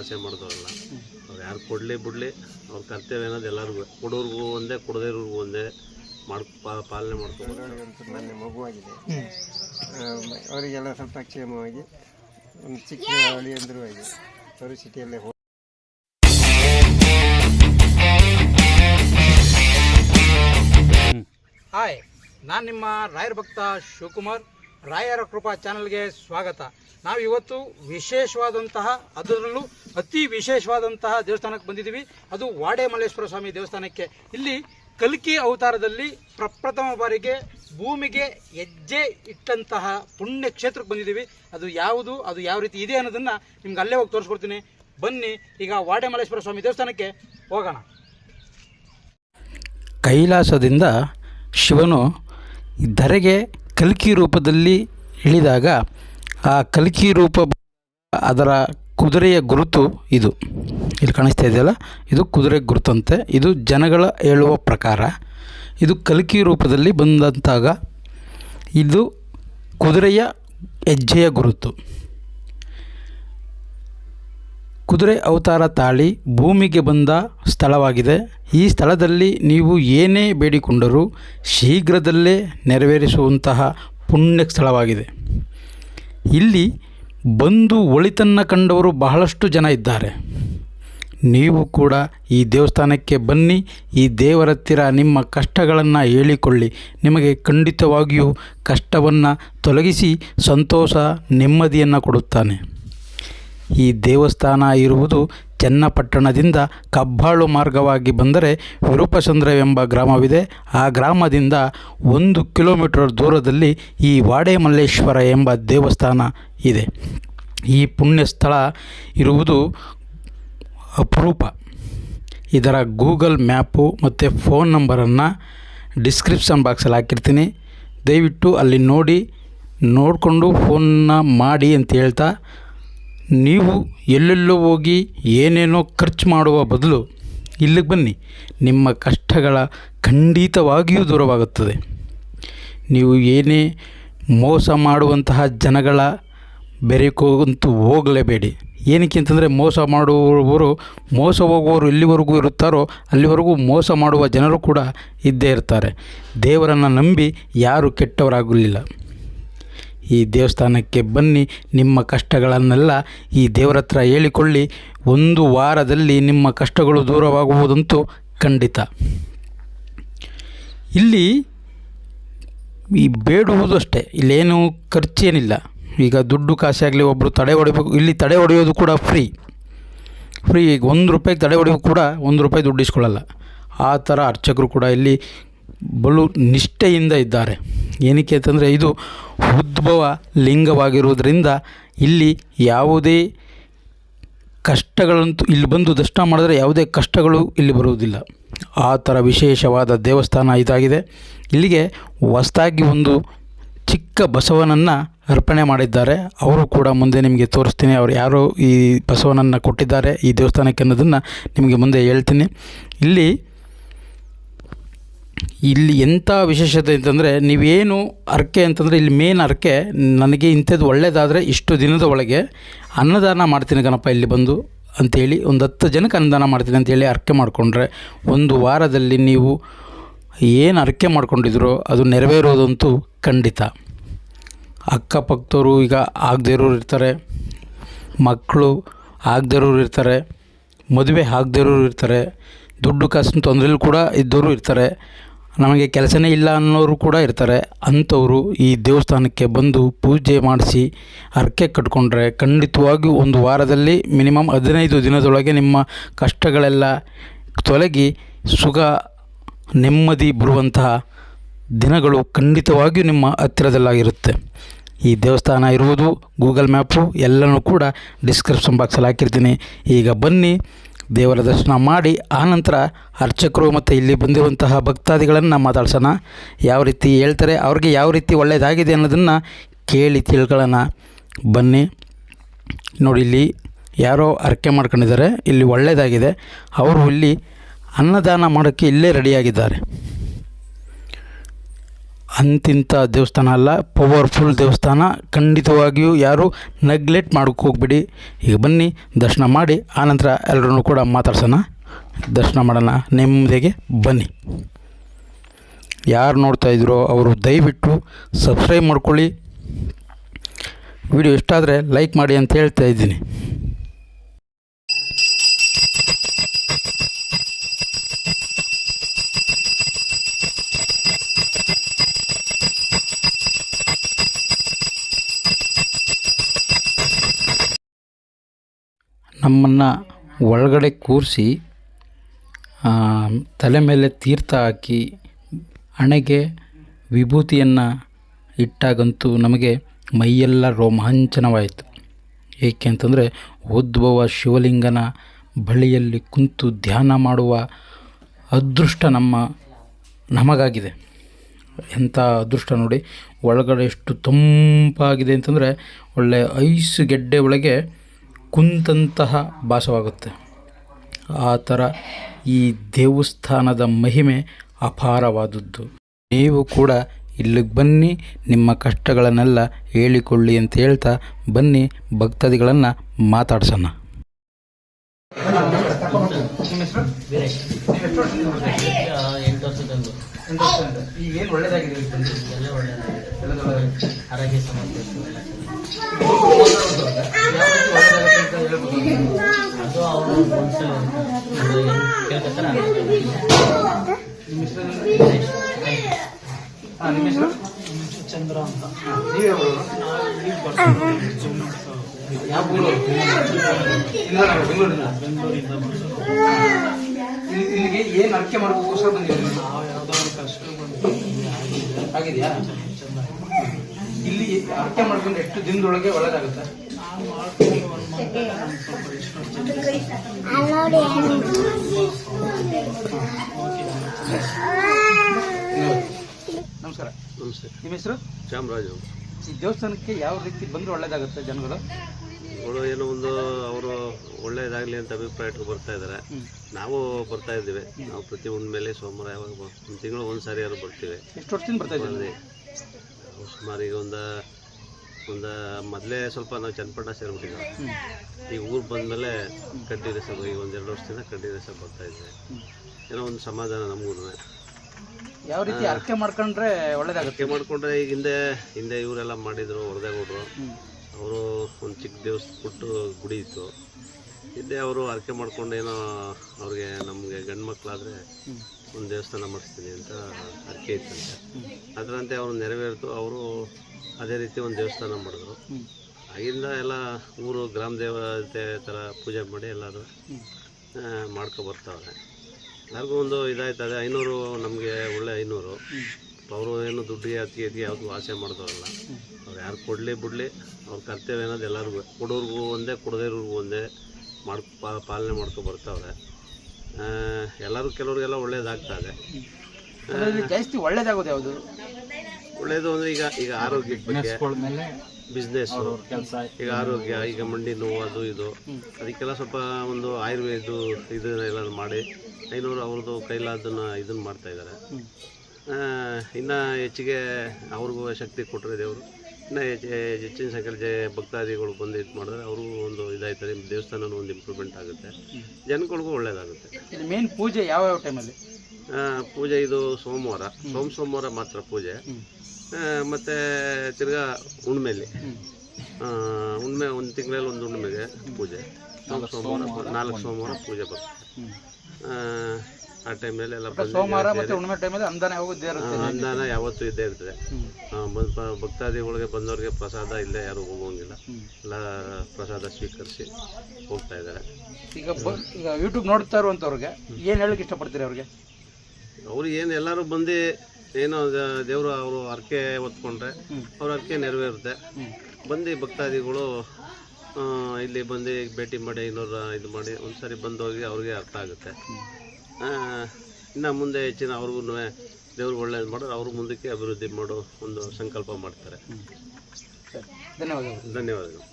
ಆಸೆ ಮಾಡಿದವರಲ್ಲ. ಅವ್ರು ಯಾರು ಕೊಡಲಿ ಬಿಡಲಿ ಅವ್ರ ಕರ್ತವ್ಯ ಅನ್ನೋದು ಎಲ್ಲರಿಗೂ. ಕೊಡೋರ್ಗೂ ಒಂದೇ ಕೊಡದಿರೋರ್ಗೂ ಒಂದೇ ಮಾಡ್ ಪಾ- ಪಾಲನೆ ಮಾಡ್ಕೊಂಡು ನನ್ನ ಮೊನ್ನೆ ಮಗುವಾಗಿದೆ ಅವರಿಗೆಲ್ಲ ಸ್ವಲ್ಪ ಕ್ಷೇಮವಾಗಿ ಒಂದು ಚಿಕ್ಕ ಅಂದರೂ ಆಗಿ ಅವರು ಸಿಟಿಯಲ್ಲೇ ಹೋಗಿ. ಹಾಯ್ ನಾನು ನಿಮ್ಮ ರಾಯರ ಭಕ್ತ ಶಿವಕುಮಾರ್. ರಾಯರ ಕೃಪಾ ಚಾನಲ್ಗೆ ಸ್ವಾಗತ. ನಾವು ಇವತ್ತು ವಿಶೇಷವಾದಂತಹ, ಅದರಲ್ಲೂ ಅತಿ ವಿಶೇಷವಾದಂತಹ ದೇವಸ್ಥಾನಕ್ಕೆ ಬಂದಿದ್ದೀವಿ. ಅದು ವಾಡೆ ಮಲ್ಲೇಶ್ವರ ಸ್ವಾಮಿ ದೇವಸ್ಥಾನಕ್ಕೆ. ಇಲ್ಲಿ ಕಲ್ಕಿ ಅವತಾರದಲ್ಲಿ ಪ್ರಪ್ರಥಮ ಬಾರಿಗೆ ಭೂಮಿಗೆ ಹೆಜ್ಜೆ ಇಟ್ಟಂತಹ ಪುಣ್ಯ ಕ್ಷೇತ್ರಕ್ಕೆ ಬಂದಿದ್ದೀವಿ. ಅದು ಯಾವುದು, ಅದು ಯಾವ ರೀತಿ ಇದೆ ಅನ್ನೋದನ್ನು ನಿಮ್ಗೆ ಅಲ್ಲೇ ಹೋಗಿ ತೋರಿಸ್ಕೊಡ್ತೀನಿ. ಬನ್ನಿ, ಈಗ ವಾಡೆ ಮಲ್ಲೇಶ್ವರ ಸ್ವಾಮಿ ದೇವಸ್ಥಾನಕ್ಕೆ ಹೋಗೋಣ. ಕೈಲಾಸದಿಂದ ಶಿವನು ಧರೆಗೆ ಕಲ್ಕಿ ರೂಪದಲ್ಲಿ ಇಳಿದಾಗ ಆ ಕಲ್ಕಿ ರೂಪ ಅದರ ಕುದುರೆಯ ಗುರುತು ಇದು. ಇಲ್ಲಿ ಕಾಣಿಸ್ತಾ ಇದೆಯಲ್ಲ? ಇದು ಕುದುರೆ ಗುರುತಂತೆ. ಇದು ಜನಗಳ ಹೇಳುವ ಪ್ರಕಾರ. ಇದು ಕಲ್ಕಿ ರೂಪದಲ್ಲಿ ಬಂದಂತಾಗ ಇದು ಕುದುರೆಯ ಹೆಜ್ಜೆಯ ಗುರುತು. ಕುದುರೆ ಅವತಾರ ತಾಳಿ ಭೂಮಿಗೆ ಬಂದ ಸ್ಥಳವಾಗಿದೆ. ಈ ಸ್ಥಳದಲ್ಲಿ ನೀವು ಏನೇ ಬೇಡಿಕೊಂಡರೂ ಶೀಘ್ರದಲ್ಲೇ ನೆರವೇರಿಸುವಂತಹ ಪುಣ್ಯ ಸ್ಥಳವಾಗಿದೆ ಇಲ್ಲಿ ಬಂದು ಒಳಿತನ್ನು ಕಂಡವರು ಬಹಳಷ್ಟು ಜನ ಇದ್ದಾರೆ. ನೀವು ಕೂಡ ಈ ದೇವಸ್ಥಾನಕ್ಕೆ ಬನ್ನಿ, ಈ ದೇವರ ಹತ್ತಿರ ನಿಮ್ಮ ಕಷ್ಟಗಳನ್ನು ಹೇಳಿಕೊಳ್ಳಿ. ನಿಮಗೆ ಖಂಡಿತವಾಗಿಯೂ ಕಷ್ಟವನ್ನು ತೊಲಗಿಸಿ ಸಂತೋಷ, ನೆಮ್ಮದಿಯನ್ನು ಕೊಡುತ್ತಾನೆ. ಈ ದೇವಸ್ಥಾನ ಇರುವುದು ಚನ್ನಪಟ್ಟಣದಿಂದ ಕಬ್ಬಾಳು ಮಾರ್ಗವಾಗಿ ಬಂದರೆ ವಿರೂಪಚಂದ್ರವೆಂಬ ಗ್ರಾಮವಿದೆ. ಆ ಗ್ರಾಮದಿಂದ ಒಂದು ಕಿಲೋಮೀಟರ್ ದೂರದಲ್ಲಿ ಈ ವಾಡೆಮಲ್ಲೇಶ್ವರ ಎಂಬ ದೇವಸ್ಥಾನ ಇದೆ. ಈ ಪುಣ್ಯ ಸ್ಥಳ ಇರುವುದು ಅಪರೂಪ. ಇದರ ಗೂಗಲ್ ಮ್ಯಾಪು ಮತ್ತು ಫೋನ್ ನಂಬರನ್ನು ಡಿಸ್ಕ್ರಿಪ್ಷನ್ ಬಾಕ್ಸಲ್ಲಿ ಹಾಕಿರ್ತೀನಿ. ದಯವಿಟ್ಟು ಅಲ್ಲಿ ನೋಡಿ, ನೋಡಿಕೊಂಡು ಫೋನ್ನ ಮಾಡಿ ಅಂತ ಹೇಳ್ತಾ ನೀವು ಎಲ್ಲೆಲ್ಲೋ ಹೋಗಿ ಏನೇನೋ ಖರ್ಚು ಮಾಡುವ ಬದಲು ಇಲ್ಲಿಗೆ ಬನ್ನಿ. ನಿಮ್ಮ ಕಷ್ಟಗಳ ಖಂಡಿತವಾಗಿಯೂ ದೂರವಾಗುತ್ತದೆ. ನೀವು ಏನೇ ಮೋಸ ಮಾಡುವಂತಹ ಜನಗಳ ಬೆರೆಕೋಗಂತೂ ಹೋಗಲೇಬೇಡಿ. ಏನಕ್ಕೆ ಅಂತಂದರೆ ಮೋಸ ಮಾಡುವವರು, ಮೋಸ ಹೋಗುವವರು ಎಲ್ಲಿವರೆಗೂ ಇರುತ್ತಾರೋ ಅಲ್ಲಿವರೆಗೂ ಮೋಸ ಮಾಡುವ ಜನರು ಕೂಡ ಇದ್ದೇ ಇರ್ತಾರೆ. ದೇವರನ್ನು ನಂಬಿ ಯಾರು ಕೆಟ್ಟವರಾಗಲಿಲ್ಲ. ಈ ದೇವಸ್ಥಾನಕ್ಕೆ ಬನ್ನಿ, ನಿಮ್ಮ ಕಷ್ಟಗಳನ್ನೆಲ್ಲ ಈ ದೇವರ ಹತ್ರ ಹೇಳಿಕೊಳ್ಳಿ. ಒಂದು ವಾರದಲ್ಲಿ ನಿಮ್ಮ ಕಷ್ಟಗಳು ದೂರವಾಗುವುದಂತೂ ಖಂಡಿತ. ಇಲ್ಲಿ ಈ ಬೇಡುವುದು ಅಷ್ಟೇ, ಇಲ್ಲೇನು ಖರ್ಚೇನಿಲ್ಲ. ಈಗ ದುಡ್ಡು ಕಾಸೆ ಆಗಲಿ ಒಬ್ಬರು ತಡೆ ಹೊಡಿಬೇಕು, ಇಲ್ಲಿ ತಡೆ ಹೊಡೆಯೋದು ಕೂಡ ಫ್ರೀ. ಫ್ರೀ, ಈಗ ಒಂದು ರೂಪಾಯಿಗೆ ತಡೆ ಹೊಡೆಯೋದು ಕೂಡ ಒಂದು ರೂಪಾಯಿ ದುಡ್ಡು ಇಸ್ಕೊಳ್ಳಲ್ಲ. ಆ ಥರ ಅರ್ಚಕರು ಕೂಡ ಇಲ್ಲಿ ಬಲು ನಿಷ್ಠೆಯಿಂದ ಇದ್ದಾರೆ. ಏನಕ್ಕೆ ಅಂತಂದರೆ ಇದು ಉದ್ಭವ ಲಿಂಗವಾಗಿರುವುದರಿಂದ ಇಲ್ಲಿ ಯಾವುದೇ ಕಷ್ಟಗಳಂತೂ ಇಲ್ಲಿ ಬಂದು ದರ್ಶನ ಮಾಡಿದ್ರೆ ಯಾವುದೇ ಕಷ್ಟಗಳು ಇಲ್ಲಿ ಬರುವುದಿಲ್ಲ. ಆ ಥರ ವಿಶೇಷವಾದ ದೇವಸ್ಥಾನ ಇದಾಗಿದೆ. ಇಲ್ಲಿಗೆ ಹೊಸದಾಗಿ ಒಂದು ಚಿಕ್ಕ ಬಸವನನ್ನು ಅರ್ಪಣೆ ಮಾಡಿದ್ದಾರೆ. ಅವರು ಕೂಡ ಮುಂದೆ ನಿಮಗೆ ತೋರಿಸ್ತೀನಿ. ಅವರು ಯಾರು ಈ ಬಸವನನ್ನು ಕೊಟ್ಟಿದ್ದಾರೆ ಈ ದೇವಸ್ಥಾನಕ್ಕೆ ಅನ್ನೋದನ್ನು ನಿಮಗೆ ಮುಂದೆ ಹೇಳ್ತೀನಿ. ಇಲ್ಲಿ ಇಲ್ಲಿ ಎಂಥ ವಿಶೇಷತೆ ಅಂತಂದರೆ ನೀವೇನು ಅರ್ಕೆ ಅಂತಂದರೆ ಇಲ್ಲಿ ಮೇನ್ ಅರ್ಕೆ ನನಗೆ ಇಂಥದ್ದು ಒಳ್ಳೆಯದಾದರೆ ಇಷ್ಟು ದಿನದ ಒಳಗೆ ಅನ್ನದಾನ ಮಾಡ್ತೀನಿ ಗಣಪ ಇಲ್ಲಿ ಬಂದು ಅಂಥೇಳಿ ಒಂದು ಹತ್ತು ಜನಕ್ಕೆ ಅನ್ನದಾನ ಮಾಡ್ತೀನಿ ಅಂತೇಳಿ ಅರ್ಕೆ ಮಾಡಿಕೊಂಡ್ರೆ ಒಂದು ವಾರದಲ್ಲಿ ನೀವು ಏನು ಅರ್ಕೆ ಮಾಡ್ಕೊಂಡಿದ್ರೋ ಅದು ನೆರವೇರೋದಂತೂ ಖಂಡಿತ. ಅಕ್ಕಪಕ್ಕದವರು ಈಗ ಆಗದೇ ಇರೋರು ಇರ್ತಾರೆ, ಮಕ್ಕಳು ಆಗದೇ ಇರೋರು ಇರ್ತಾರೆ, ಮದುವೆ ಆಗದೇ ಇರೋರು ಇರ್ತಾರೆ, ದುಡ್ಡು ಕಾಸಿನ ತೊಂದರೆಲಿ ಕೂಡ ಇದ್ದವರು ಇರ್ತಾರೆ ನಮಗೆ ಕೆಲಸನೇ ಇಲ್ಲ ಅನ್ನೋರು ಕೂಡ ಇರ್ತಾರೆ. ಅಂಥವರು ಈ ದೇವಸ್ಥಾನಕ್ಕೆ ಬಂದು ಪೂಜೆ ಮಾಡಿಸಿ ಹರಕೆ ಕಟ್ಕೊಂಡ್ರೆ ಖಂಡಿತವಾಗಿಯೂ ಒಂದು ವಾರದಲ್ಲಿ ಮಿನಿಮಮ್ ಹದಿನೈದು ದಿನದೊಳಗೆ ನಿಮ್ಮ ಕಷ್ಟಗಳೆಲ್ಲ ತೊಲಗಿ ಸುಖ, ನೆಮ್ಮದಿ ಬರುವಂತಹ ದಿನಗಳು ಖಂಡಿತವಾಗಿಯೂ ನಿಮ್ಮ ಹತ್ತಿರದಲ್ಲಾಗಿರುತ್ತೆ. ಈ ದೇವಸ್ಥಾನ ಇರುವುದು ಗೂಗಲ್ ಮ್ಯಾಪು ಎಲ್ಲನೂ ಕೂಡ ಡಿಸ್ಕ್ರಿಪ್ಷನ್ ಬಾಕ್ಸಲ್ಲಿ ಹಾಕಿರ್ತೀನಿ. ಈಗ ಬನ್ನಿ. ದೇವರ ದರ್ಶನ ಮಾಡಿ, ಆನಂತರ ಅರ್ಚಕರು ಮತ್ತು ಇಲ್ಲಿ ಬಂದಿರುವಂತಹ ಭಕ್ತಾದಿಗಳನ್ನು ಮಾತಾಡ್ಸೋಣ. ಯಾವ ರೀತಿ ಹೇಳ್ತಾರೆ, ಅವ್ರಿಗೆ ಯಾವ ರೀತಿ ಒಳ್ಳೆಯದಾಗಿದೆ ಅನ್ನೋದನ್ನು ಕೇಳಿ ತಿಳ್ಕೊಳ್ಳೋಣ. ಬನ್ನಿ. ನೋಡಿ, ಇಲ್ಲಿ ಯಾರೋ ಅರ್ಕೆ ಮಾಡ್ಕೊಂಡಿದ್ದಾರೆ. ಇಲ್ಲಿ ಒಳ್ಳೆಯದಾಗಿದೆ ಅವರು ಇಲ್ಲಿ ಅನ್ನದಾನ ಮಾಡೋಕ್ಕೆ ಇಲ್ಲೇ ರೆಡಿಯಾಗಿದ್ದಾರೆ. ಅಂತಿಂಥ ದೇವಸ್ಥಾನ ಅಲ್ಲ ಪವರ್ಫುಲ್ ದೇವಸ್ಥಾನ. ಖಂಡಿತವಾಗಿಯೂ ಯಾರು ನೆಗ್ಲೆಕ್ಟ್ ಮಾಡೋಕ್ಕೆ ಹೋಗ್ಬಿಡಿ. ಈಗ ಬನ್ನಿ, ದರ್ಶನ ಮಾಡಿ, ಆನಂತರ ಎಲ್ಲರೂ ಕೂಡ ಮಾತಾಡ್ಸೋಣ. ದರ್ಶನ ಮಾಡೋಣ ನೆಮ್ಮದಿಗೆ ಬನ್ನಿ. ಯಾರು ನೋಡ್ತಾ ಇದ್ದೀರೋ ಅವರು ದಯವಿಟ್ಟು ಸಬ್ಸ್ಕ್ರೈಬ್ ಮಾಡ್ಕೊಳ್ಳಿ. ವಿಡಿಯೋ ಇಷ್ಟ ಆದರೆ ಲೈಕ್ ಮಾಡಿ ಅಂತ ಹೇಳ್ತಾ ಇದ್ದೀನಿ. ನಮ್ಮನ್ನು ಒಳಗಡೆ ಕೂರಿಸಿ ತಲೆ ಮೇಲೆ ತೀರ್ಥ ಹಾಕಿ ಹಣೆಗೆ ವಿಭೂತಿಯನ್ನು ಇಟ್ಟಾಗಂತೂ ನಮಗೆ ಮೈಯೆಲ್ಲ ರೋಮಾಂಚನವಾಯಿತು. ಏಕೆ ಅಂತಂದರೆ ಉದ್ಭವ ಶಿವಲಿಂಗನ ಬಳಿಯಲ್ಲಿ ಕುಂತು ಧ್ಯಾನ ಮಾಡುವ ಅದೃಷ್ಟ ನಮ್ಮ, ನಮಗಾಗಿದೆ. ಎಂಥ ಅದೃಷ್ಟ ನೋಡಿ ಒಳಗಡೆ ಎಷ್ಟು ತಂಪಾಗಿದೆ ಅಂತಂದರೆ ಒಳ್ಳೆ ಐಸ್ ಗೆಡ್ಡೆ ಒಳಗೆ ಕುಂತಂತಹ ಭಾಸವಾಗುತ್ತೆ. ಆ ಥರ ಈ ದೇವಸ್ಥಾನದ ಮಹಿಮೆ ಅಪಾರವಾದದ್ದು. ನೀವು ಕೂಡ ಇಲ್ಲಿಗೆ ಬನ್ನಿ, ನಿಮ್ಮ ಕಷ್ಟಗಳನ್ನೆಲ್ಲ ಹೇಳಿಕೊಳ್ಳಿ ಅಂತ ಹೇಳ್ತಾ ಬನ್ನಿ, ಭಕ್ತಾದಿಗಳನ್ನು ಮಾತಾಡ್ಸೋಣ. ಈಗ ಏನು ಒಳ್ಳೇದಾಗಿದೆ ಆರೋಗ್ಯ ಸಮಸ್ಯೆ ಅದು ಅವರು ಕೇಳ್ಕೊತಾರೆ ನಿಮ್ಮ ಹೆಸರು ಚಂದ್ರ ಅಂತ ನೀವೇ ಇಲ್ಲ ಬೆಂಗಳೂರಿಂದ ಇಲ್ಲಿ- ಇಲ್ಲಿಗೆ ಏನು ಅರ್ಕೆ ಮಾಡೋಕ್ಕೋಸ್ಕರ ಬಂದಿದ್ದೀರಿ ನೀವು? ಯಾವುದೋ ಒಂದು ಕಷ್ಟ ಬಂದು ಆಗಿದೆಯಾ ಇಲ್ಲಿ ಅರ್ಥ ಮಾಡ್ಕೊಂಡು ಎಷ್ಟು ದಿನದೊಳಗೆ ಒಳ್ಳೇದಾಗುತ್ತೆ? ನಮಸ್ಕಾರ. ನಮಸ್ತೆ ನಿಮ್ಮ ಹೆಸರು? ಚಾಮರಾಜು. ಈ ದೇವಸ್ಥಾನಕ್ಕೆ ಯಾವ ರೀತಿ ಬಂದ್ರೆ ಒಳ್ಳೇದಾಗುತ್ತೆ ಜನಗಳು? ಅವರು ಏನೋ ಒಂದು ಅವರು ಒಳ್ಳೇದಾಗಲಿ ಅಂತ ಅಭಿಪ್ರಾಯ ಇಟ್ಕೊಂಡು ಬರ್ತಾ ಇದ್ದಾರೆ. ನಾವು ಬರ್ತಾ ಇದ್ದೀವಿ. ನಾವು ಪ್ರತಿ ಹುಣ್ಮೇಲೆ ಸೋಮವಾರ ಯಾವಾಗ ಒಂದು ತಿಂಗಳು ಒಂದು ಸಾರಿ ಯಾರು ಬರ್ತೀವಿ. ಎಷ್ಟು ವರ್ಷದಿಂದ ಬರ್ತಾ ಇದ್ದೀವಿ ಸುಮಾರು ಈಗ ಒಂದು ಒಂದು ಮೊದಲೇ ಸ್ವಲ್ಪ ನಾವು ಚನ್ನಪಟ್ಟಣ ಸೇರಿಬಿಟ್ಟಿದ್ದೆ ಈಗ ಊರು ಬಂದಮೇಲೆ ಕಡ್ಡಿ ರಸ ಈಗ ಒಂದು ಎರಡು ವರ್ಷದಿಂದ ಕಡ್ಡಿ ರಸ ಬರ್ತಾ ಇದ್ದೆ ಏನೋ ಒಂದು ಸಮಾಧಾನ ನಮಗೂ ಯಾವ ರೀತಿ ಅರ್ಕೆ ಮಾಡ್ಕೊಂಡ್ರೆ ಒಳ್ಳೇದಾಗುತ್ತೆ? ಅರ್ಕೆ ಮಾಡಿಕೊಂಡ್ರೆ ಈಗ ಹಿಂದೆ ಹಿಂದೆ ಇವರೆಲ್ಲ ಮಾಡಿದ್ರು ಹೊಡೆದಾಗೌಡ್ರು ಅವರು ಒಂದು ಚಿಕ್ಕ ದೇವಸ್ಥಾನ ಕೊಟ್ಟು ಗುಡಿ ಇತ್ತು. ಹಿಂದೆ ಅವರು ಅರ್ಕೆ ಮಾಡ್ಕೊಂಡು ಏನೋ ಅವ್ರಿಗೆ ನಮಗೆ ಗಂಡು ಮಕ್ಕಳಾದರೆ ಒಂದು ದೇವಸ್ಥಾನ ಮಾಡಿಸ್ತೀನಿ ಅಂತ ಅರ್ಕೆ ಇತ್ತಂತೆ. ಅದರಂತೆ ಅವರು ನೆರವೇರಿತು, ಅವರು ಅದೇ ರೀತಿ ಒಂದು ದೇವಸ್ಥಾನ ಮಾಡಿದ್ರು. ಆಗಿಂದ ಎಲ್ಲ ಊರು, ಗ್ರಾಮ ದೇವತೆ ಥರ ಪೂಜೆ ಮಾಡಿ ಎಲ್ಲರೂ ಮಾಡ್ಕೊ ಬರ್ತಾವ್ರೆ. ಎಲ್ಲರಿಗೂ ಒಂದು ಇದಾಯ್ತದೆ ಐನೂರು ನಮಗೆ ಒಳ್ಳೆ ಐನೂರು. ಅವರು ಏನು ದುಡ್ಡು ಅತಿ ಅತಿಗೆ ಯಾವುದು ಆಸೆ ಮಾಡಿದವರಲ್ಲ. ಅವ್ರು ಯಾರು ಕೊಡಲಿ ಬಿಡಲಿ, ಅವ್ರ ಕರ್ತವ್ಯ ಅನ್ನೋದು ಎಲ್ಲರಿಗೂ, ಕೊಡೋರ್ಗೂ ಒಂದೇ ಕೊಡದಿರೋರ್ಗೂ ಒಂದೇ ಮಾಡ್ಕೊ ಪಾಲನೆ ಮಾಡ್ಕೊ ಬರ್ತಾವ್ರೆ. ಎಲ್ಲರೂ ಕೆಲವ್ರಿಗೆಲ್ಲ ಒಳ್ಳೇದಾಗ್ತದೆ ಅದರಲ್ಲಿ ಜಾಸ್ತಿ ಒಳ್ಳೇದಾಗೋದು ಯಾವುದು? ಒಳ್ಳೇದು ಅಂದರೆ ಈಗ ಈಗ ಆರೋಗ್ಯದ ಬಗ್ಗೆ ಬಿಸ್ನೆಸ್ ಈಗ ಆರೋಗ್ಯ ಈಗ ಮಂಡಿ ನೋವು ಅದು ಇದು. ಅದಕ್ಕೆಲ್ಲ ಸ್ವಲ್ಪ ಒಂದು ಆಯುರ್ವೇದ ಇದನ್ನ ಎಲ್ಲ ಮಾಡಿ ಐನೂರು ಅವ್ರದ್ದು ಕೈಲಾದನ್ನ ಇದನ್ನು ಮಾಡ್ತಾ ಇದ್ದಾರೆ. ಇನ್ನೂ ಹೆಚ್ಚಿಗೆ ಅವ್ರಿಗೂ ಶಕ್ತಿ ಕೊಟ್ಟರೆ ದೇವರು. ಇನ್ನು ಹೆಚ್ಚಿನ ಸಂಖ್ಯೆಯಲ್ಲಿ ಜೆ ಭಕ್ತಾದಿಗಳು ಬಂದು ಇದು ಮಾಡಿದ್ರೆ ಅವರು ಒಂದು ಇದಾಯ್ತದೆ. ದೇವಸ್ಥಾನನೂ ಒಂದು ಇಂಪ್ರೂವ್ಮೆಂಟ್ ಆಗುತ್ತೆ. ಜನಗಳಿಗೂ ಒಳ್ಳೇದಾಗುತ್ತೆ. ಇದು ಮೇನ್ ಪೂಜೆ ಯಾವ ಯಾವ ಟೈಮಲ್ಲಿ ಆ, ಪೂಜೆ ಇದು ಸೋಮವಾರ. ಸೋಮ ಸೋಮವಾರ ಮಾತ್ರ ಪೂಜೆ. ಆ, ಮತ್ತೆ ತಿರ್ಗಾ ಹುಣ್ಮೆಲಿ. ಆ, ಹುಣ್ಮೆ ಒಂದು ತಿಂಗಳಲ್ಲಿ ಒಂದು ಹುಣ್ಮೆಗೆ ಪೂಜೆ. ಸೋಮ ಸೋಮವಾರ ನಾಲ್ಕು ಸೋಮವಾರ ಪೂಜೆ ಬರುತ್ತೆ ಆ, ಆ ಟೈಮಲ್ಲಿ ಎಲ್ಲ ಬಂದು ಸೋಮವಾರ ಮತ್ತೆ ಹುಣ್ಣಿಮೆ ಟೈಮಲ್ಲಿ ಅನುದಾನ ಇದ್ದೇ ಇರುತ್ತೆ. ಆ, ಅನ್ನದಾನ ಯಾವತ್ತೂ ಇದ್ದೇ ಇರ್ತದೆ. ಭಕ್ತಾದಿಗಳಿಗೆ ಬಂದವರಿಗೆ ಪ್ರಸಾದ ಇಲ್ಲೇ ಯಾರು ಹೋಗೋಂಗಿಲ್ಲ ಎಲ್ಲ ಪ್ರಸಾದ ಸ್ವೀಕರಿಸಿ ಹೋಗ್ತಾ ಇದ್ದಾರೆ. ಈಗ ಈಗ ಯೂಟ್ಯೂಬ್ ನೋಡ್ತಾ ಇರುವಂಥವ್ರಿಗೆ ಏನು ಹೇಳಕ್ಕೆ ಇಷ್ಟಪಡ್ತೀರಿ ಅವ್ರಿಗೆ? ಅವ್ರು ಏನು ಎಲ್ಲರೂ ಬಂದು ಏನೋ ದೇವರು ಅವರು ಹರಕೆ ಹೊತ್ಕೊಂಡ್ರೆ ಅವ್ರ ಹರಕೆ ನೆರವೇರುತ್ತೆ. ಬಂದು ಭಕ್ತಾದಿಗಳು ಇಲ್ಲಿ ಬಂದು ಭೇಟಿ ಮಾಡಿ ಇನ್ನೋರು ಇದು ಮಾಡಿ ಒಂದ್ಸರಿ ಬಂದು ಹೋಗಿ ಅವ್ರಿಗೆ ಅರ್ಥ ಆಗುತ್ತೆ. ಇನ್ನು ಮುಂದೆ ಹೆಚ್ಚಿನ ಅವ್ರಿಗೂ ದೇವ್ರಿಗೆ ಒಳ್ಳೇದು ಮಾಡೋರು ಅವ್ರಿಗೆ ಮುಂದಕ್ಕೆ ಅಭಿವೃದ್ಧಿ ಮಾಡೋ ಒಂದು ಸಂಕಲ್ಪ ಮಾಡ್ತಾರೆ. ಧನ್ಯವಾದಗಳು. ಧನ್ಯವಾದಗಳು.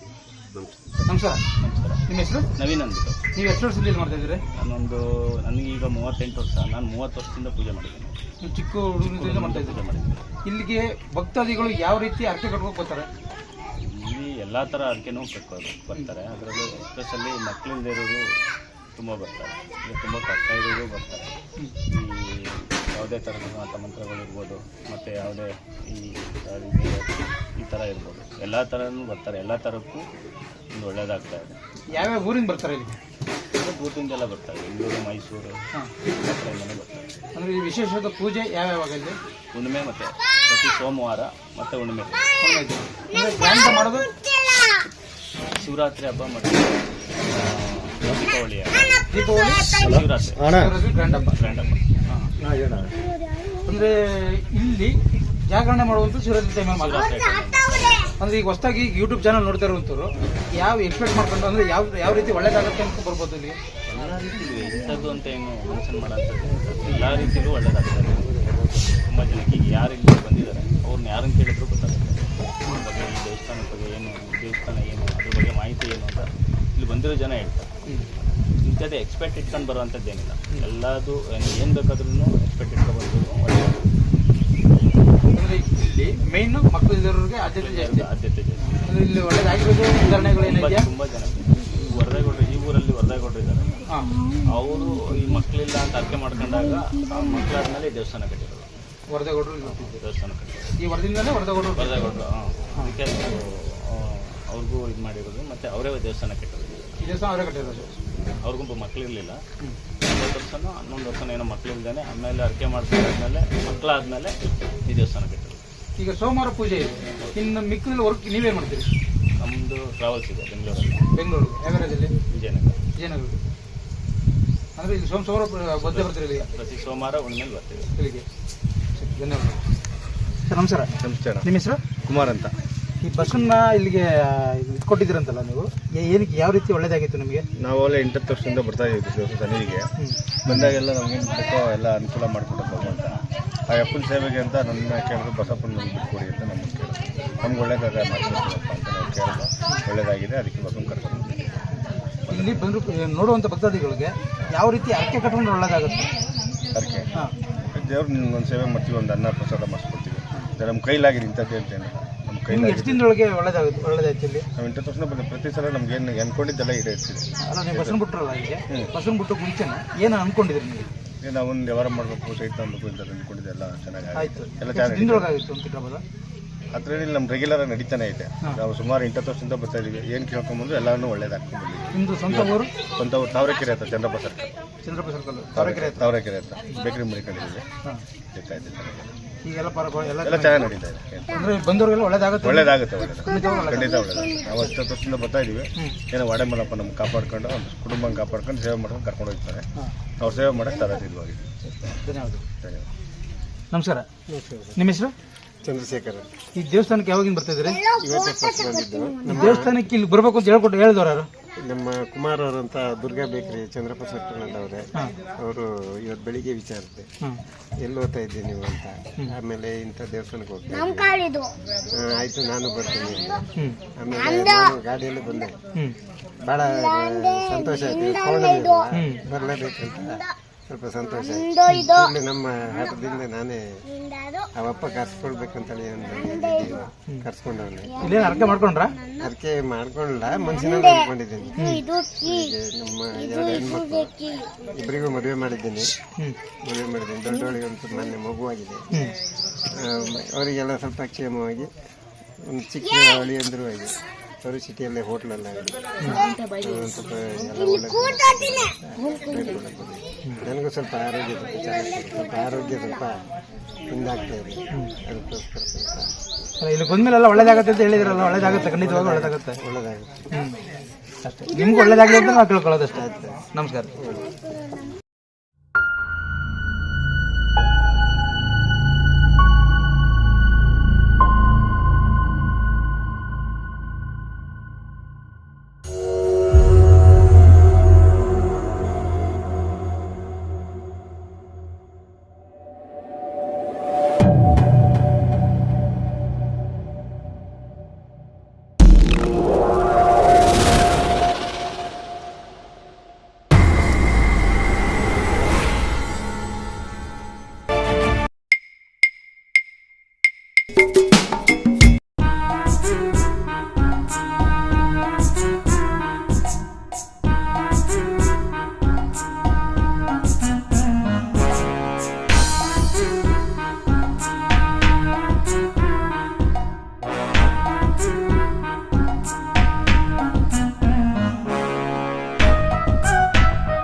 ನಮಸ್ಕಾರ ನಮಸ್ಕಾರ. ನಿಮ್ಮ ಹೆಸರು? ನವೀನ್ ಅಂದ್ಬಿಟ್ಟು ನೀವು ಎಷ್ಟು ವರ್ಷದಿಂದ ಇಲ್ಲಿ ಮಾಡ್ತಾ ಇದ್ದೀರಿ? ನಾನೊಂದು ನನಗೀಗ ಮೂವತ್ತೆಂಟು ವರ್ಷ. ನಾನು ಮೂವತ್ತು ವರ್ಷದಿಂದ ಪೂಜೆ ಮಾಡಿದ್ದೀನಿ. ನೀವು ಚಿಕ್ಕ ಹುಡುಗರಿಂದ ಮಾಡ್ತಾ ಇದ್ದೀರಿ. ಮಾಡಿದ್ದೀನಿ. ಇಲ್ಲಿಗೆ ಭಕ್ತಾದಿಗಳು ಯಾವ ರೀತಿ ಅರ್ಕೆ ಕಟ್ಕೊಂಡು ಬರ್ತಾರೆ ಇಲ್ಲಿ ಎಲ್ಲ ಥರ ಅಡಿಕೆನೂ ಕಟ್ಕೊಂಡು ಬರ್ತಾರೆ. ಅದರಲ್ಲೂ ಎಸ್ಪೆಷಲಿ ಮಕ್ಕಳಿಂದ ಇರೋರು ತುಂಬ ಬರ್ತಾರೆ. ತುಂಬ ಕಷ್ಟ ಇರೋರು ಬರ್ತಾರೆ. ಈ ಯಾವುದೇ ಥರದ ಮಾತ ಮಂತ್ರಗಳಿರ್ಬೋದು ಮತ್ತು ಯಾವುದೇ ಈ ಈ ಥರ ಇರ್ಬೋದು. ಎಲ್ಲ ಥರನೂ ಬರ್ತಾರೆ. ಎಲ್ಲ ಥರಕ್ಕೂ ಒಂದು ಒಳ್ಳೆಯದಾಗ್ತಾ ಇದೆ. ಯಾವ್ಯಾವ ಊರಿಂದ ಬರ್ತಾರೆ ಇಲ್ಲಿ ಊರಿಂದೆಲ್ಲ ಬರ್ತಾರೆ. ಬೆಂಗಳೂರು ಮೈಸೂರು ಬರ್ತಾರೆ. ಅಂದರೆ ಈ ವಿಶೇಷವಾದ ಪೂಜೆ ಯಾವ್ಯಾವಾಗ ಇಲ್ಲಿ? ಹುಣ್ಣಿಮೆ ಮತ್ತು ಪ್ರತಿ ಸೋಮವಾರ ಮತ್ತೆ ಹುಣ್ಣಿಮೆ. ಮಾಡೋದು? ಶಿವರಾತ್ರಿ ಹಬ್ಬ ಮತ್ತು ದೀಪಾವಳಿ ಅಂದ್ರೆ ಇಲ್ಲಿ ಜಾಗರಣೆ ಮಾಡುವಂತ ಶಿವರಾತ್ರಿ ಟೈಮಲ್ಲಿ ಮಾತ್ರ ಅಂದ್ರೆ ಈಗ ಹೊಸದಾಗಿ ಯೂಟ್ಯೂಬ್ ಚಾನಲ್ ನೋಡ್ತಾ ಇರುವಂತವ್ರು ಯಾವ ಎಕ್ಸ್ಪೆಕ್ಟ್ ಮಾಡ್ಕೊಂಡು ಅಂದ್ರೆ ಯಾವ ಯಾವ ರೀತಿ ಒಳ್ಳೇದಾಗತ್ತೆ ಅಂತ ಬರ್ಬೋದು ಇಲ್ಲಿ ಎಲ್ಲ ಇಂಥದ್ದು ಅಂತ ಏನು ಮೆನ್ಷನ್ ಮಾಡೋಂಥದ್ದು ಎಲ್ಲ ರೀತಿಲೂ ಒಳ್ಳೇದಾಗ್ತದೆ. ತುಂಬ ಜನಕ್ಕೆ ಈಗ ಯಾರು ಇಲ್ಲಿ ಬಂದಿದ್ದಾರೆ ಅವ್ರನ್ನ ಯಾರನ್ನು ಕೇಳಿದ್ರು ಗೊತ್ತಾಗುತ್ತೆ. ಬಗ್ಗೆ ಈ ದೇವಸ್ಥಾನದ ಬಗ್ಗೆ ಏನು ದೇವಸ್ಥಾನ ಏನು ಅದ್ರ ಬಗ್ಗೆ ಮಾಹಿತಿ ಏನು ಅಂತ ಇಲ್ಲಿ ಬಂದಿರೋ ಜನ ಹೇಳ್ತಾರೆ. ಇಂಥದ್ದು ಎಕ್ಸ್ಪೆಕ್ಟ್ ಇಟ್ಕೊಂಡು ಬರುವಂಥದ್ದು ಏನಿಲ್ಲ ಎಲ್ಲದು ಏನು ಬೇಕಾದ್ರೂ ಎಕ್ಸ್ಪೆಕ್ಟ್ ಇಟ್ಕೊಂಡು ಅಂದರೆ ಇಲ್ಲಿ ಮೇನ್ ಮಕ್ಕಳು ಇದ್ದವ್ರಿಗೆ ಆದ್ಯತೆ ಜಾಸ್ತಿ. ಆದ್ಯತೆ ಜಾಸ್ತಿ. ಅಂದ್ರೆ ಇಲ್ಲಿ ಒಳ್ಳೇದಾಗಿರೋದು ಉದಾಹರಣೆಗಳು ತುಂಬ ಜನ. ವರದಗೌಡರು ಈ ಊರಲ್ಲಿ ವರದಾಗೌಡ್ರು ಇದ್ದಾರೆ. ಅವರು ಈ ಮಕ್ಕಳಿಲ್ಲ ಅಂತ ಅರ್ಕೆ ಮಾಡ್ಕೊಂಡಾಗ ಆ ಮಕ್ಕಳಾದ್ಮೇಲೆ ಈ ದೇವಸ್ಥಾನ ಕಟ್ಟಿರೋದು. ವರದಗೌಡರು. ದೇವಸ್ಥಾನ ಕಟ್ಟಿರೋದು. ಈ ವರದಿಂದಲೇ ವರದಗೌಡರು ವರದಗೌಡರು ಹಾಂ. ಅದಕ್ಕೆ ಅವ್ರಿಗೂ ಇದು ಮಾಡಿರೋದು. ಮತ್ತೆ ಅವರೇ ದೇವಸ್ಥಾನ ಕಟ್ಟಿರೋದು. ಈ ದೇವಸ್ಥಾನ ಅವರೇ ಕಟ್ಟಿರೋದು. ಅವ್ರಿಗೂ ಮಕ್ಕಳಿರಲಿಲ್ಲ ಹನ್ನೊಂದು ವರ್ಷನೋ ಹನ್ನೊಂದು ವರ್ಷನೋ ಏನೋ ಮಕ್ಕಳಿಲ್ದೇನೆ ಆಮೇಲೆ ಅರ್ಕೆ ಮಾಡ್ಕೊಂಡಾದ್ಮೇಲೆ ಮಕ್ಕಳಾದ್ಮೇಲೆ ಈ ದೇವಸ್ಥಾನ ಕಟ್ಟಿದ್ರು ಈಗ ಸೋಮವಾರ ಪೂಜೆ ಇದೆ. ಇನ್ನು ಮಿಕ್ಕಿದಲ್ಲಿ ವರ್ಕ್ ನೀವೇ ಮಾಡ್ತೀರಿ? ನಮ್ಮದು ಟ್ರಾವೆಲ್ಸ್ ಇದೆ ಬೆಂಗಳೂರಲ್ಲಿ. ಬೆಂಗಳೂರು. ಯಾವ್ಯಾರದಲ್ಲಿ ವಿಜಯನಗರ. ವಿಜಯನಗರ. ಅಂದರೆ ಈಗ ಸೋಮ ಸೋಮವಾರ ಬದ್ದೆ ಬರ್ತೀರಿ ಪ್ರತಿ ಸೋಮವಾರ ಉಣ್ಮೇಲೆ ಬರ್ತೀವಿ. ಇಲ್ಲಿಗೆ. ಸರಿ, ಧನ್ಯವಾದ ಸರ್ ನಮಸ್ಕಾರ. ನಮಸ್ಕಾರ. ನಿಮ್ಮ ಹೆಸರು? ಕುಮಾರ್ ಅಂತ. ಈ ಬಸ್ಸನ್ನ ಇಲ್ಲಿಗೆ ಇದು ಕೊಟ್ಟಿದ್ದೀರಂತಲ್ಲ ನೀವು? ಏ- ಏನಕ್ಕೆ ಯಾವ ರೀತಿ ಒಳ್ಳೇದಾಗಿತ್ತು ನಿಮಗೆ? ನಾವು ಅಲ್ಲೇ ಎಂಟತ್ತು ವರ್ಷದಿಂದ ಬರ್ತಾ ಇದ್ದೀವಿ ಸರ್ ಸನ್ನಿಧಿಗೆ ಬಂದಾಗೆಲ್ಲ ನಮ್ಗೇನು ಬೇಕೋ ಎಲ್ಲ ಅನುಕೂಲ ಮಾಡಿಕೊಟ್ಟು ಅಂತ. ಆ ಅಪ್ಪನ ಸೇವೆಗೆ ಅಂತ ನನ್ನ ಕೇಳಿದ್ರು ಬಸಪ್ಪನ ನಮ್ಗೆ ಬಿಟ್ಕೊಡಿ ಅಂತ ನಮ್ಮನ್ನು ಕೇಳಿದ್ರು. ನಮ್ಗೆ ಒಳ್ಳೇದಾಗ ಮಾಡ್ಕೊಡ್ತೀವಪ್ಪ ಅಂತ ನಾವು ಕೇಳಿದ್ರು ಒಳ್ಳೇದಾಗಿದೆ ಅದಕ್ಕೆ ಬಸವನ ಕರ್ಕೊಂಡು ಬಂದಿದ್ದೀವಿ. ಇಲ್ಲಿ ಬಂದು ನೋಡುವಂಥ ಭಕ್ತಾದಿಗಳಿಗೆ ಯಾವ ರೀತಿ ಅರ್ಕೆ ಕಟ್ಕೊಂಡು ಒಳ್ಳೇದಾಗುತ್ತೆ? ಅದಕ್ಕೆ ಹಾಂ. ದೇವ್ರು ಒಂದು ಸೇವೆ ಮಾಡ್ತೀವಿ ಒಂದು ಅನ್ನ ಪ್ರಸಾದ ಮಾಡಿಸ್ಕೊಡ್ತೀವಿ. ನಮ್ಮ ಕೈಲಾಗಿದೆ ಇಂಥದ್ದು ಅಂತ ಏನಿಲ್ಲ ನಮ್ಮ ನಿಮ್ಗೆ ಎಷ್ಟು ದಿನದೊಳಗೆ ಒಳ್ಳೇದಾಗುತ್ತೆ ಒಳ್ಳೇದಾಯ್ತು ಇಲ್ಲಿ? ನಾವು ಎಂಟತ್ತು ವರ್ಷದಿಂದ ಬಂದು ಪ್ರತಿ ಸಲ ನಮ್ಗೆ ಏನು ಅನ್ಕೊಂಡಿದ್ದೆಲ್ಲ ಅಲ್ಲ ನೀವು ಬಸ್ಸನ್ನು ಬಿಟ್ರಲ್ಲ ಈಗ? ಬಸ್ಸನ್ನು ಬಿಟ್ಟು ಮುಂಚೆನ? ಏನು ಅನ್ಕೊಂಡಿದ್ರಿ ನೀವು? ಒಂದು ವ್ಯವಹಾರ ಮಾಡಬೇಕು ಸೈಟ್ ತಗೊಬೇಕು ಅಂತ ಅಂದ್ಕೊಂಡಿದ್ದೆ ಎಲ್ಲ ಚೆನ್ನಾಗಿ ಆಯ್ತು. ಎಲ್ಲ ಚೆನ್ನಾಗಿ ದಿನದೊಳಗೆ ಆಗಿತ್ತು ಅಂತ ಹತ್ರ ನಮ್ಮ ರೆಗ್ಯುಲರ್ ನಡೀತಾನೆ ಇದೆ. ನಾವು ಸುಮಾರು ಎಂಟತ್ತು ವರ್ಷದಿಂದ ಬರ್ತಾ ಇದೀವಿ. ಏನು ಕೇಳ್ಕೊಂಬಂದು ಎಲ್ಲಾನು ಒಳ್ಳೇದಾಗ್ತೀನಿ ಇಂದು ನಿಮ್ಮದು ಸ್ವಂತ ಊರು? ಸ್ವಂತ ಊರು ತಾವರೆಕೆರೆ ಹತ್ರ ಚಂದ್ರಪ್ಪ ಸರ್ಕಲ್ ಚಂದ್ರಪ್ಪ ಸರ್ಕಲ್ ತಾವರೆಕೆರೆ ಹತ್ರ. ತಾವರೆಕೆರೆ ಹತ್ರ. ಬೇಕರಿ ಮಡಿಕೊಂಡಿದ್ದೀವಿ ಸಿಗ್ತಾ ಇದೆ. ಈಗೆಲ್ಲ ಪರ ಎಲ್ಲ ಎಲ್ಲ ಚೆನ್ನಾಗಿ ನಡೀತಾ ಇದೆ. ಅಂದರೆ ಬಂದವರಿಗೆಲ್ಲ ಒಳ್ಳೇದಾಗುತ್ತೆ? ಒಳ್ಳೇದಾಗುತ್ತೆ ಒಳ್ಳೇದು ಒಳ್ಳೇದಾಗುತ್ತೆ. ಖಂಡಿತ ಒಳ್ಳೇದಾಗುತ್ತೆ. ನಾವು ಹತ್ತು ವರ್ಷದಿಂದ ಬರ್ತಾ ಇದೀವಿ. ಏನೋ ವಾಡೆ ಮಲ್ಲಪ್ಪ ನಮ್ಗೆ ಕಾಪಾಡ್ಕೊಂಡು ಒಂದು ಕುಟುಂಬ ಕಾಪಾಡ್ಕೊಂಡು ಸೇವೆ ಮಾಡ್ಕೊಂಡು ಕರ್ಕೊಂಡು ಹೋಗ್ತಾರೆ. ಅವ್ರು ಸೇವೆ ಮಾಡೋಕ್ಕೆ ತರ ಸಿದ್ಧವಾಗಿ ಧನ್ಯವಾದ. ಧನ್ಯವಾದ ನಮಸ್ಕಾರ. ನಿಮ್ಮ ಹೆಸರು? ಚಂದ್ರಶೇಖರ್ ಈ ದೇವಸ್ಥಾನಕ್ಕೆ ಯಾವಾಗಿಂದ ಬರ್ತಾ ಇದ್ದೀರಿ? ಇವತ್ತೇ ಫಸ್ಟ್ ಬಂದಿದ್ದು ಈ ದೇವಸ್ಥಾನಕ್ಕೆ ಇಲ್ಲಿ ಬರ್ಬೇಕು ಅಂತ ಹೇಳ್ಕೊಟ್ಟು ಹೇಳಿದವ್ರು ಯಾರು? ನಮ್ಮ ಕುಮಾರ್ ಅವರಂತ ದುರ್ಗಾ ಬೇಕ್ರಿ ಚಂದ್ರಪ್ಪ ಅವರೇ. ಅವರು ಇವತ್ತು ಬೆಳಿಗ್ಗೆ ವಿಚಾರಿಸಿದೆ. ಎಲ್ಲಿ ಓದ್ತಾ ಇದ್ದೀನಿ ನೀವು ಅಂತ. ಆಮೇಲೆ ಇಂಥ ದೇವಸ್ಥಾನಕ್ಕೆ ಹೋಗ್ತೀವಿ ಹಾಂ ಆಯಿತು ಆಯ್ತು ನಾನು ಬರ್ತೀನಿ. ಅಂತ. ಆಮೇಲೆ ನಾನು ಗಾಡಿಯಲ್ಲಿ ಬಂದೆ. ಹ್ಞೂ ಬಹಳ ಸಂತೋಷ ಆಯ್ತು ಬರಲೇಬೇಕಂತ. ಸ್ವಲ್ಪ ಸಂತೋಷ ಆಯ್ತು. ಇಲ್ಲಿ ನಮ್ಮ ಆಟದಿಂದ ನಾನೇ ಅವಪ್ಪ ಕರ್ಸ್ಕೊಳ್ಬೇಕಂತೇಳಿ ಕರ್ಸ್ಕೊಂಡವನೆ ಇಲ್ಲೇನು ಅರ್ಕೆ ಮಾಡ್ಕೊಂಡ್ರಾ? ಅರ್ಕೆ ಮಾಡ್ಕೊಳ್ಳ ಮನ್ಸಿನ ಅನ್ಕೊಂಡಿದ್ದೀನಿ ನಮ್ಮ ಎರಡು ಹೆಣ್ಮಕ್ಳು. ಇಬ್ಬರಿಗೂ ಮದುವೆ ಮಾಡಿದ್ದೀನಿ. ಮದುವೆ ಮಾಡಿದ್ದೀನಿ. ದೊಡ್ಡವಳಿಗೆ ಒಂದು ಮೊನ್ನೆ ಮಗುವಾಗಿದೆ ಅವರಿಗೆಲ್ಲ ಸ್ವಲ್ಪ ಕ್ಷೇಮವಾಗಿ ಒಂದು ಚಿಕ್ಕ ಅಳಿಯಂದ್ರು ಆಗಿ ಅವರು ಸಿಟಿಯಲ್ಲೇ ಹೋಟ್ಲೆಲ್ಲ ಆಗಿದೆ ಸ್ವಲ್ಪ ಎಲ್ಲ ಒಳ್ಳೆ ನನಗೂ ಸ್ವಲ್ಪ ಆರೋಗ್ಯ ಸ್ವಲ್ಪ ಆರೋಗ್ಯ ಸ್ವಲ್ಪ ಹಿಂದಾಗ್ತಾ ಇದೆ. ಅದಕ್ಕೋಸ್ಕರ ಸ್ವಲ್ಪ ಇಲ್ಲಿ ಬಂದ್ಮೇಲೆ ಎಲ್ಲ ಒಳ್ಳೇದಾಗತ್ತೆ ಅಂತ ಹೇಳಿದ್ರಲ್ಲ ಒಳ್ಳೇದಾಗುತ್ತೆ ಖಂಡಿತವಾಗಿ ಒಳ್ಳೇದಾಗುತ್ತೆ. ಒಳ್ಳೇದಾಗುತ್ತೆ. ಹ್ಞೂ ಅಷ್ಟೇ. ನಿಮ್ಗೆ ಒಳ್ಳೇದಾಗಲಿ ಅಂತ ನಾವು ತಿಳ್ಕೊಳ್ಳೋದಷ್ಟೇ ನಮಸ್ಕಾರ.